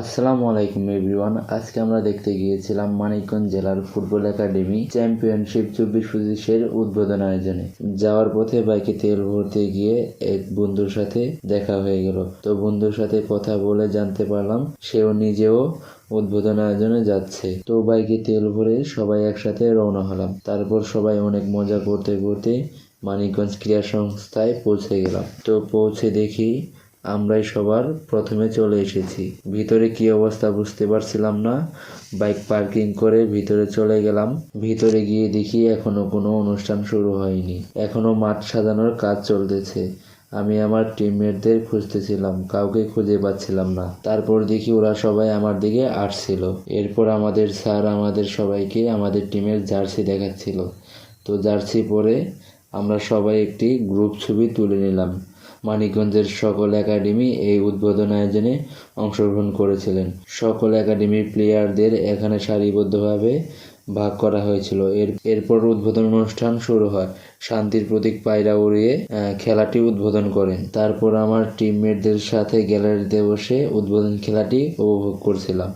আসসালামু আলাইকুম এভরিওয়ান আজকে আমরা দেখতে গিয়েছিলাম মানিকগঞ্জ জেলার ফুটবল একাডেমি চ্যাম্পিয়নশিপ চব্বিশ পঁচিশের উদ্বোধন আয়োজনে। যাওয়ার পথে বাইকে তেল ভরতে গিয়ে এক বন্ধুর সাথে দেখা হয়ে গেল। তো বন্ধুর সাথে কথা বলে জানতে পারলাম, সেও নিজেও উদ্বোধন আয়োজনে যাচ্ছে। তো বাইকে তেল ভরে সবাই একসাথে রওনা হলাম। তারপর সবাই অনেক মজা করতে করতে মানিকগঞ্জ ক্রীড়া সংস্থায় পৌঁছে গেলাম। তো পৌঁছে দেখি আমরাই সবার প্রথমে চলে এসেছি। ভিতরে কি অবস্থা বুঝতে পারছিলাম না। বাইক পার্কিং করে ভিতরে চলে গেলাম। ভিতরে গিয়ে দেখি এখনও কোনো অনুষ্ঠান শুরু হয়নি। এখনও মাঠ সাজানোর কাজ চলতেছে। আমি আমার টিমমেটদের খুঁজতেছিলাম। কাউকে খুঁজে পাচ্ছিলাম না। তারপর দেখি ওরা সবাই আমার দিকে আসছিল। এরপর আমাদের স্যার আমাদের সবাইকে আমাদের টিমের জার্সি দেখাচ্ছিল। তো জার্সি পরে আমরা সবাই একটি গ্রুপ ছবি তুলে নিলাম। মানিকগঞ্জের সকল একাডেমি এই উদ্বোধন আয়োজনে অংশগ্রহণ করেছিলেন। সকল একাডেমির প্লেয়ারদের এখানে সারিবদ্ধভাবে ভাগ করা হয়েছিল। এর, এরপর উদ্বোধন অনুষ্ঠান শুরু হয়। শান্তির প্রতীক পায়রা উড়িয়ে খেলাটি উদ্বোধন করেন। তারপর আমার টিমমেটদের সাথে গ্যালারিতে বসে উদ্বোধন খেলাটি উপভোগ করছিলাম।